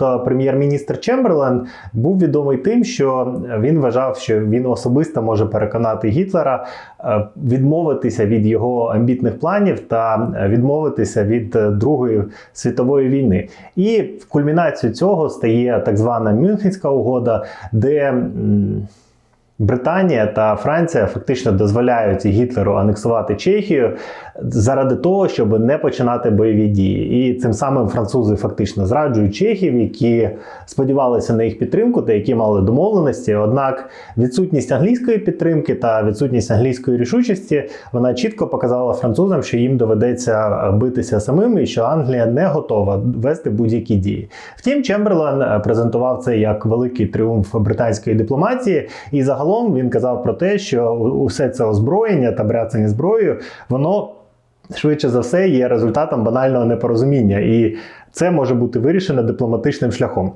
То прем'єр-міністр Чемберлен був відомий тим, що він вважав, що він особисто може переконати Гітлера е, відмовитися від його амбітних планів та е, відмовитися від е, Другої світової війни. І в кульмінацію цього стає так звана Мюнхенська угода, де Британія та Франція фактично дозволяють Гітлеру анексувати Чехію заради того, щоб не починати бойові дії. І цим самим французи фактично зраджують чехів, які сподівалися на їх підтримку та які мали домовленості. Однак відсутність англійської підтримки та відсутність англійської рішучості вона чітко показала французам, що їм доведеться битися самим і що Англія не готова вести будь-які дії. Втім, Чемберлен презентував це як великий тріумф британської дипломатії, і загалом він казав про те, що усе це озброєння та бряцання зброєю, воно швидше за все є результатом банального непорозуміння, і це може бути вирішено дипломатичним шляхом.